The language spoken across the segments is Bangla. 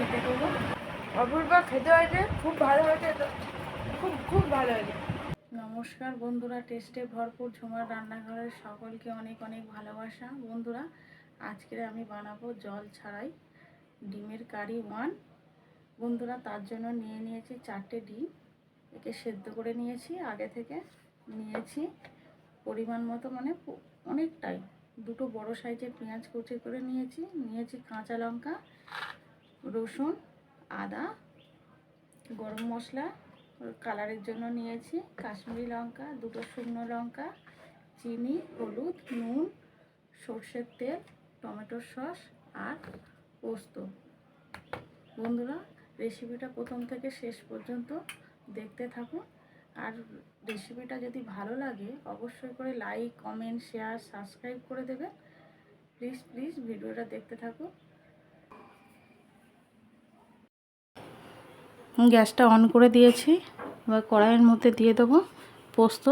করব অপূর্ব খেতে হয়েছে খুব ভালো হয়েছে খুব খুব ভালো হয়েছে। নমস্কার বন্ধুরা, টেস্টে ভরপুর ঝুমার রান্নাঘরের সকলকে অনেক অনেক ভালোবাসা। বন্ধুরা, আজকে আমি বানাবো জল ছাড়াই ডিমের কারি ওয়ান। বন্ধুরা, তার জন্য নিয়ে নিয়েছি চারটে ডিম। একে সেদ্ধ করে নিয়েছি, আগে থেকে নিয়েছি পরিমাণ মতো মানে অনেকটাই। দুটো বড় সাইজের পেঁয়াজ কুচি করে নিয়েছি। নিয়েছি কাঁচা লঙ্কা রসুন, আদা, গরম মশলা, কালারের জন্য নিয়েছি কাশ্মীরি লঙ্কা, দুটো শুকনো লঙ্কা, চিনি, হলুদ, নুন, সর্ষের তেল টমেটোর সস আর পোস্ত। বন্ধুরা, রেসিপিটা প্রথম থেকে শেষ পর্যন্ত দেখতে থাকুন। আর রেসিপিটা যদি ভালো লাগে, অবশ্যই করে লাইক, কমেন্ট, শেয়ার, সাবস্ক্রাইব করে দেবেন। প্লিজ প্লিজ, ভিডিওটা দেখতে থাকুন। গ্যাসটা অন করে দিয়েছি। এবার কড়াইয়ের মধ্যে দিয়ে দেবো পোস্ত,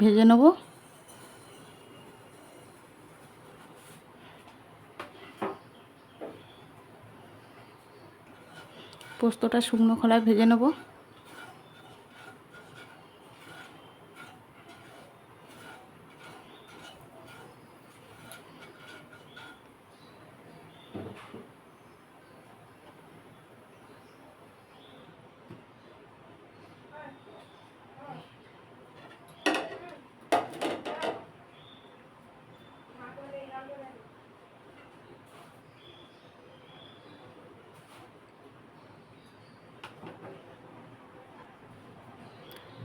ভেজে নেব। পোস্তটা শুকনো খোলায় ভেজে নেব।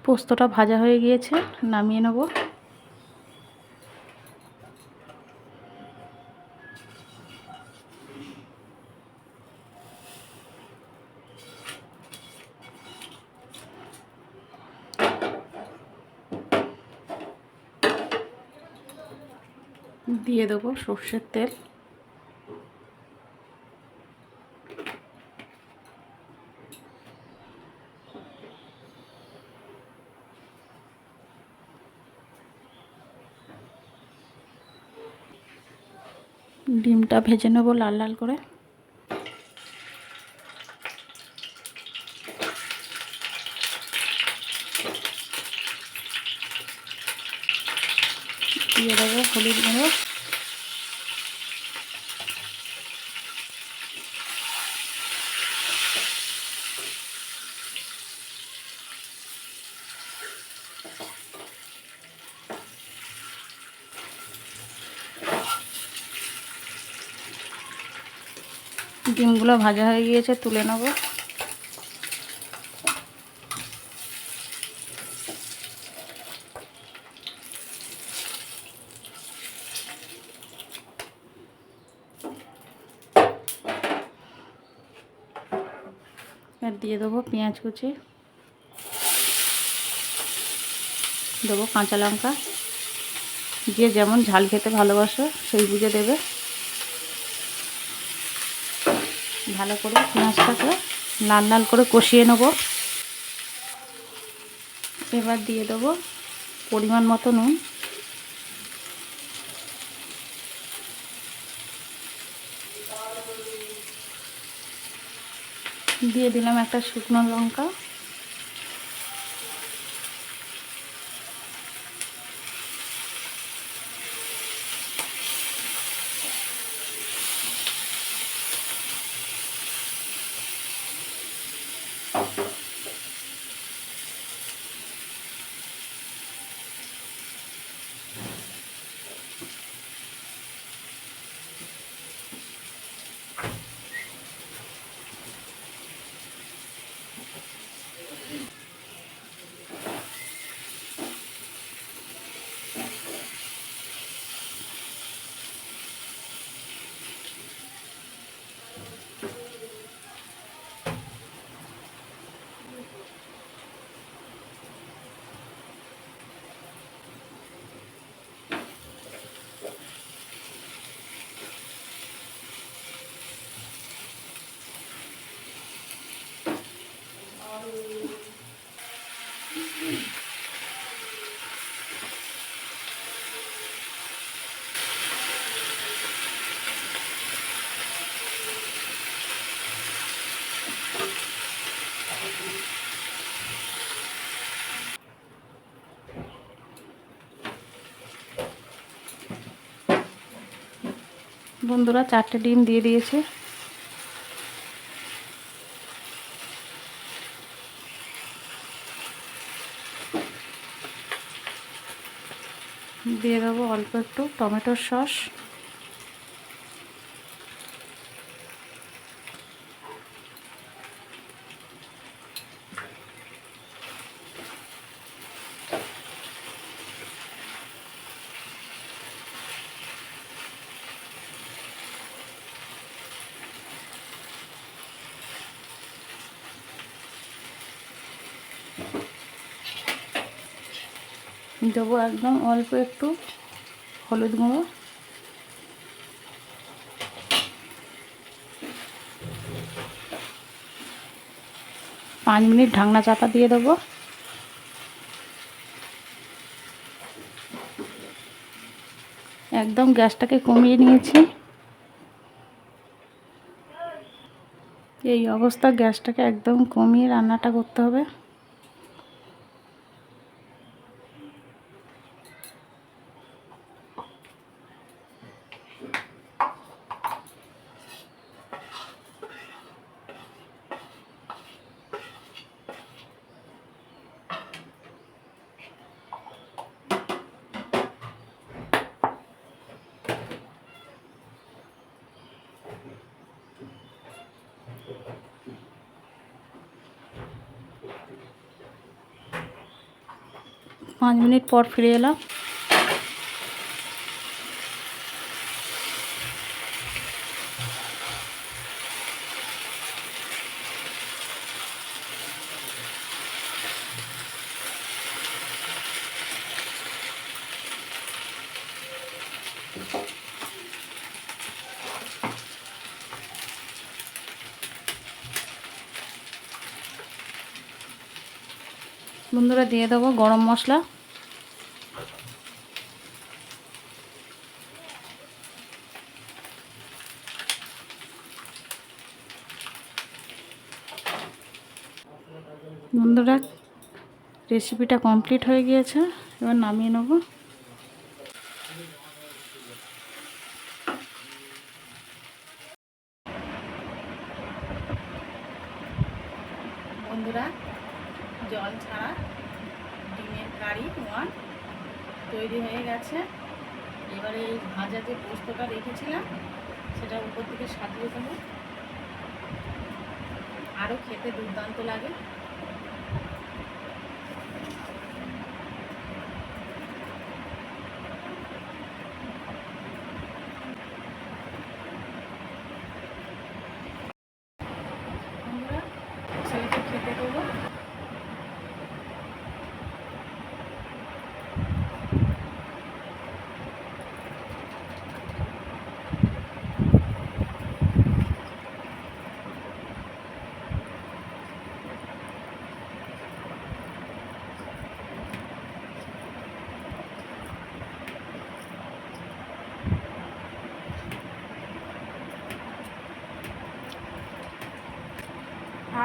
পোস্তটা ভাজা হয়ে গিয়েছে নামিয়ে নেব। দিয়ে দেবো সর্ষের তেল। ডিমটা ভেজে নেব লাল লাল করে। দিয়ে দেবো হলুদ গুঁড়ো। ডিমগুলো ভাজা হয়ে গিয়েছে, তুলে নেব। দিয়ে দেবো পেঁয়াজ কুচি। দেবো কাঁচা লঙ্কা। যে যেমন ঝাল খেতে ভালোবাসো, সেই বুঝে দেবে। ভালো করে পেঁয়াজটাকে লাল লাল করে কষিয়ে নেব। এবার দিয়ে দেবো পরিমাণ মতো নুন। দিয়ে দিলাম একটা শুকনো লঙ্কা। বন্ধুরা চারটে ডিম দিয়ে দিয়েছে। দিয়ে দেবো অল্প একটু টমেটোর সস। দেবো একদম অল্প একটু হলুদ গুঁড়ো। পাঁচ মিনিট ঢাকনা চাপা দিয়ে দেবো। একদম গ্যাসটাকে কমিয়ে নিয়েছি। এই অবস্থা গ্যাসটাকে একদম কমিয়ে রান্নাটা করতে হবে। পাঁচ মিনিট পর ফিরে এলাম। বন্ধুরা দিয়ে দেবো গরম মশলা। বন্ধুরা রেসিপিটা কমপ্লিট হয়ে গিয়েছে। এবার নামিয়ে নেব। বন্ধুরা জল ছাড়া ডিমের কারি তোমার তৈরি হয়ে গেছে। এবারে এই ভাজা যে পোস্তটা রেখেছিলাম, সেটা উপর থেকে সাজিয়ে দেবো। আরও খেতে দুর্দান্ত লাগে বন্ধুরা ছেলেকে খেতে দেবো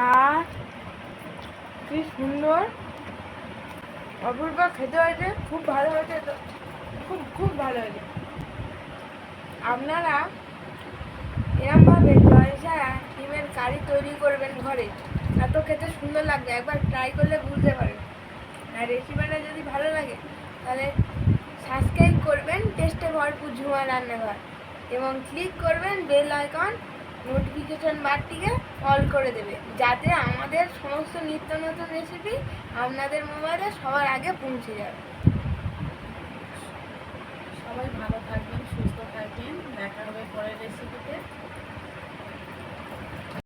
আর কি সুন্দর অপূর্ব, খেতে হয়েছে খুব ভালো হয়েছে খুব খুব ভালো হয়েছে। আপনারা এরমভাবে ছাড়া ডিমের কারি তৈরি করবেন ঘরে। এত খেতে সুন্দর লাগবে, একবার ট্রাই করলে বুঝতে পারবেন। আর রেসিপিটা যদি ভালো লাগে, তাহলে সাবস্ক্রাইব করবেন টেস্টে ভরপুর ঝুমা রান্নাঘর। এবং ক্লিক করবেন বেল আইকন নোটিফিকেশন বারটিকে অল করে দেবে। যাতে আমাদের সমস্ত নিত্য নতুন রেসিপি আপনাদের মোবাইলে সবার আগে পৌঁছে যাবে। সবাই ভালো থাকবেন, সুস্থ থাকবেন। দেখা হবে পরের রেসিপিতে